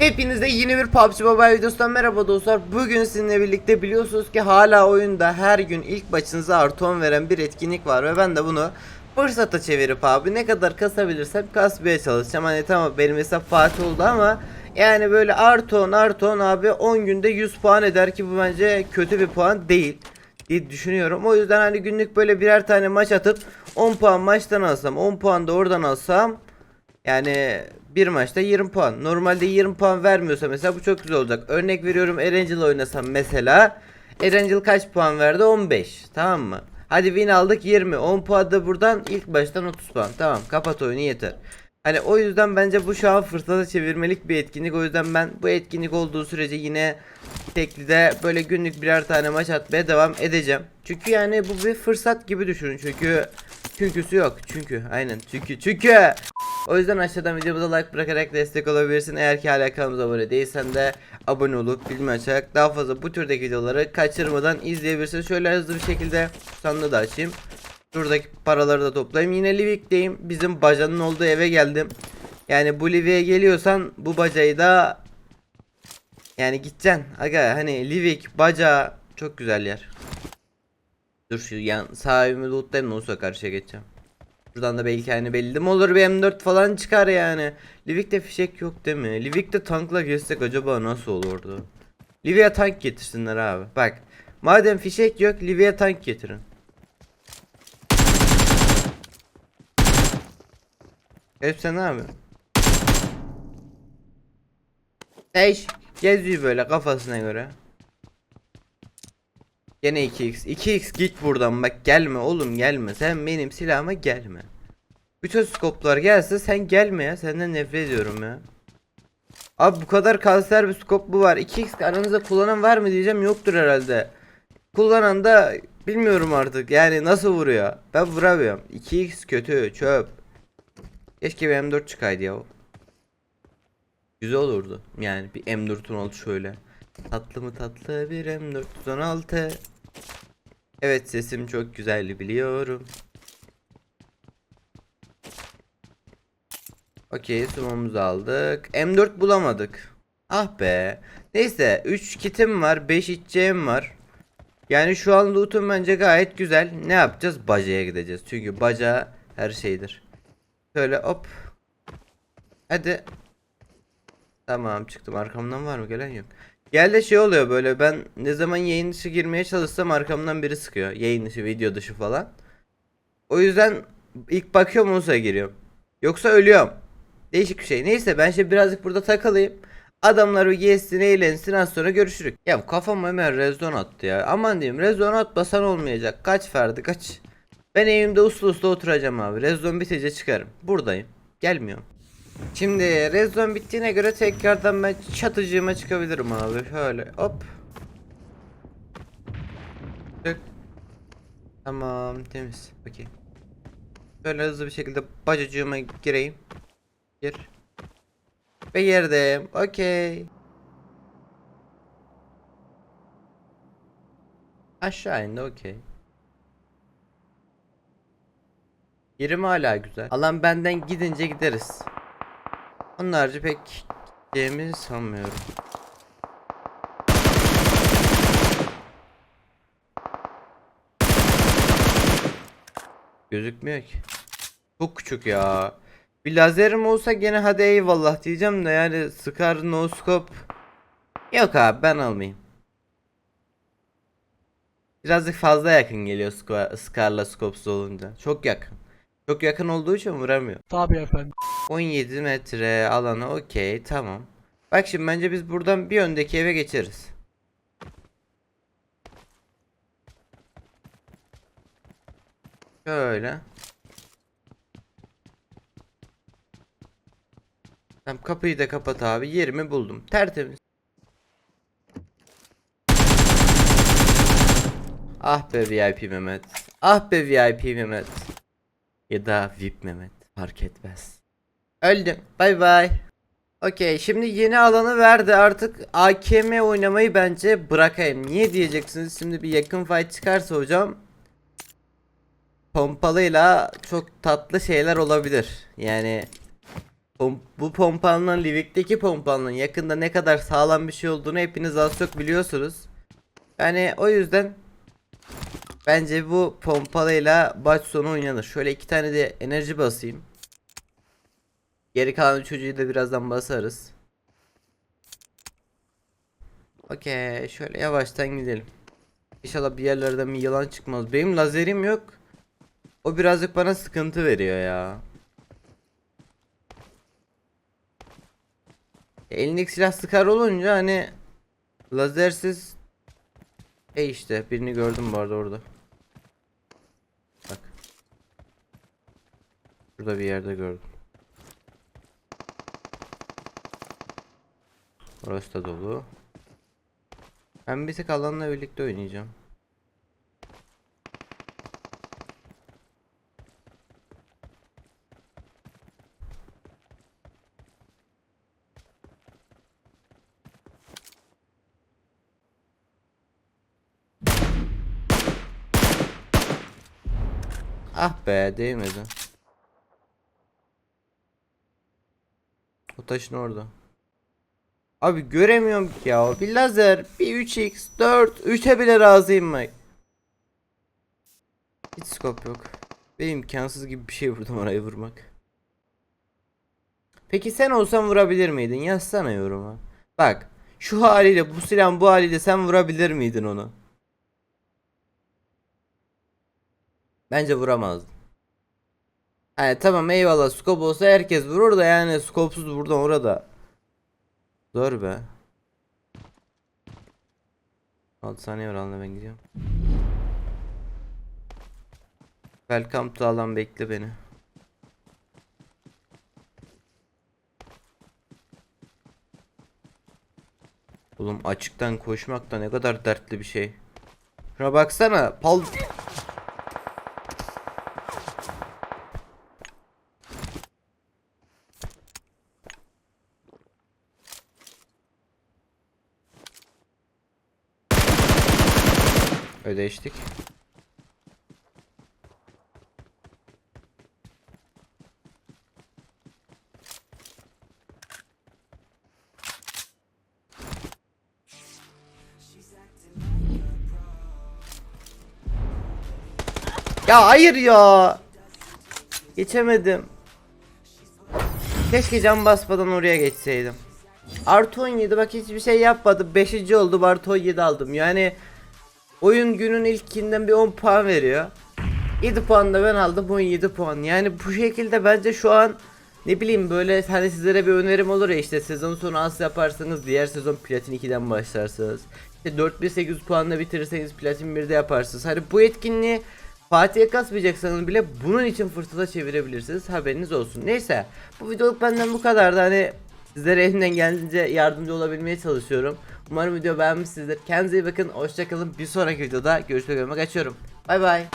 Hepinize yeni bir PUBG Mobile videosundan merhaba dostlar. Bugün sizinle birlikte biliyorsunuz ki hala oyunda her gün ilk başınıza artı 10 veren bir etkinlik var ve ben de bunu fırsata çevirip abi ne kadar kasabilirsem kasmaya çalışacağım. Hani tamam benim hesap Fatih oldu ama yani böyle artı 10 artı 10 abi 10 günde 100 puan eder ki bu bence kötü bir puan değil diye düşünüyorum. O yüzden hani günlük böyle birer tane maç atıp 10 puan maçtan alsam 10 puan da oradan alsam yani bir maçta 20 puan. Normalde 20 puan vermiyorsa mesela bu çok güzel olacak. Örnek veriyorum Erangel oynasam mesela. Erangel kaç puan verdi? 15. Tamam mı? Hadi win aldık 20. 10 puan da buradan ilk baştan 30 puan. Tamam kapat oyunu yeter. Hani o yüzden bence bu şu an fırsata çevirmelik bir etkinlik. O yüzden ben bu etkinlik olduğu sürece yine teklide böyle günlük birer tane maç atmaya devam edeceğim. Çünkü yani bu bir fırsat gibi düşünün. Çünkü çünküsü yok. Çünkü aynen. Çünkü çünkü o yüzden aşağıdan videomuza like bırakarak destek olabilirsin. Eğer ki hala kanalımıza abone değilsen de abone olup bilme açarak daha fazla bu türdeki videoları kaçırmadan izleyebilirsin. Şöyle hızlı bir şekilde sandığı da açayım. Şuradaki paraları da toplayayım. Yine Livik'teyim. Bizim bacanın olduğu eve geldim. Yani bu Livik'e geliyorsan bu bacayı da yani gideceksin. Aga hani Livik, baca çok güzel yer. Dur şu yan sağ evimi lootlayayım da olsa karşıya geçeceğim. Buradan da belki hani belli mi olur bir M4 falan çıkar yani. Livik'te fişek yok değil mi? Livik'te tankla geçsek acaba nasıl olurdu? Livik'e tank getirsinler abi. Bak. Madem fişek yok Livik'e tank getirin. Hep sen abi. Eş geziyor böyle kafasına göre. Gene 2x. 2x git buradan bak gelme oğlum gelme. Sen benim silahıma gelme. Bütün skoplar gelse sen gelme ya. Senden nefret ediyorum ya. Abi bu kadar kanser bir skop bu var. 2x aranızda kullanan var mı diyeceğim yoktur herhalde. Kullanan da bilmiyorum artık. Yani nasıl vuruyor? Ben vuramıyorum. 2x kötü çöp. Keşke bir M4 çıkaydı ya. Güzel olurdu. Yani bir M4'ün oldu şöyle. Tatlı mı tatlı bir M416. Evet sesim çok güzel biliyorum. Okey sumamızı aldık. M4 bulamadık. Ah be. Neyse 3 kitim var 5 içeceğim var. Yani şu an loot'um bence gayet güzel. Ne yapacağız? Bacaya gideceğiz. Çünkü baca her şeydir. Şöyle hop. Hadi. Tamam çıktım. Arkamdan var mı? Gelen yok. Gelde şey oluyor böyle ben ne zaman yayın dışı girmeye çalışsam arkamdan biri sıkıyor. Yayın dışı, video dışı falan. O yüzden ilk bakıyorum sonra giriyorum. Yoksa ölüyorum. Değişik bir şey. Neyse ben şimdi birazcık burada takılayım. Adamlar bir gezsin eğlensin az sonra görüşürük. Ya kafam hemen rezon attı ya. Aman diyeyim rezon atmasan olmayacak. Kaç Ferdi kaç. Ben evimde uslu uslu oturacağım abi. Rezon bitince çıkarım. Buradayım. Gelmiyorum. Şimdi rezon bittiğine göre tekrardan ben çatıcığıma çıkabilirim abi. Şöyle hop. Çık. Tamam temiz. Okey. Şöyle hızlı bir şekilde bacacığıma gireyim. Gir. Ve girdim. Okey. Aşağı indi okey. Yerim hala güzel. Alan benden gidince gideriz. Onun harici pek gideceğimi sanmıyorum. Gözükmüyor ki. Çok küçük ya. Bir lazerim olsa gene hadi eyvallah diyeceğim de yani Scar no scope. Yok abi ben almayayım. Birazcık fazla yakın geliyor Scar- Scar'la scopes olunca. Çok yakın. Çok yakın olduğu için vuramıyor. Tabii efendim. 17 metre alanı okey tamam. Bak şimdi bence biz buradan bir öndeki eve geçeriz. Şöyle. Tamam kapıyı da kapat abi. Yerimi buldum. Tertemiz. Ah be VIP Mehmet. Ah be VIP Mehmet. Ya da VIP Mehmet. Fark etmez. Öldüm. Bay bay. Okey şimdi yeni alanı verdi artık AKM oynamayı bence bırakayım. Niye diyeceksiniz şimdi bir yakın fight çıkarsa hocam pompalıyla çok tatlı şeyler olabilir. Yani bu pompanın Livik'teki pompanın yakında ne kadar sağlam bir şey olduğunu hepiniz az çok biliyorsunuz. Yani o yüzden bence bu pompalıyla baş sonu oynanır. Şöyle iki tane de enerji basayım. Geri kalan çocuğu da birazdan basarız. Okey şöyle yavaştan gidelim. İnşallah bir yerlerden bir yılan çıkmaz. Benim lazerim yok. O birazcık bana sıkıntı veriyor ya. Elindeki silah sıkar olunca hani lazersiz e işte birini gördüm bu arada orada. Bak. Burada bir yerde gördüm. Orası da dolu. Ben bir tek alanla birlikte oynayacağım. Ah be değmedi. O taşın orada. Abi göremiyorum ki ya. Bir lazer, bir 3x, 4, 3'e bile razıyım bak. Hiç scope yok. Ve imkansız gibi bir şey vurdum oraya vurmak. Peki sen olsan vurabilir miydin? Yazsana yoruma. Bak. Şu haliyle bu silahın bu haliyle sen vurabilir miydin onu? Bence vuramazdın. Yani tamam eyvallah scope olsa herkes vurur da yani scope'suz buradan orada. Zor be. 6 saniye var alana ben gidiyorum. Welcome to alan bekle beni. Oğlum açıktan koşmak da ne kadar dertli bir şey. Şuna baksana. Pal Ödeştik. Ya hayır ya. Geçemedim. Keşke cam basmadan oraya geçseydim. Artı 17 bak hiçbir şey yapmadım. 5. oldu artı 17 aldım. Yani oyun günün ilkinden bir 10 puan veriyor. 7 puan da ben aldım 17 puan. Yani bu şekilde bence şu an ne bileyim böyle hani sizlere bir önerim olur ya işte sezon sonu az yaparsanız diğer sezon platin 2'den başlarsınız. İşte 4800 puanla bitirirseniz platin 1'de yaparsınız. Hani bu etkinliği Fatih'e kasmayacaksanız bile bunun için fırsata çevirebilirsiniz. Haberiniz olsun. Neyse bu videoluk benden bu kadardı. Hani sizlere elimden geldiğince yardımcı olabilmeye çalışıyorum. Umarım video beğenmişsinizdir. Kendinize iyi bakın. Hoşçakalın. Bir sonraki videoda görüşmek üzere. Kaçıyorum. Bay bay.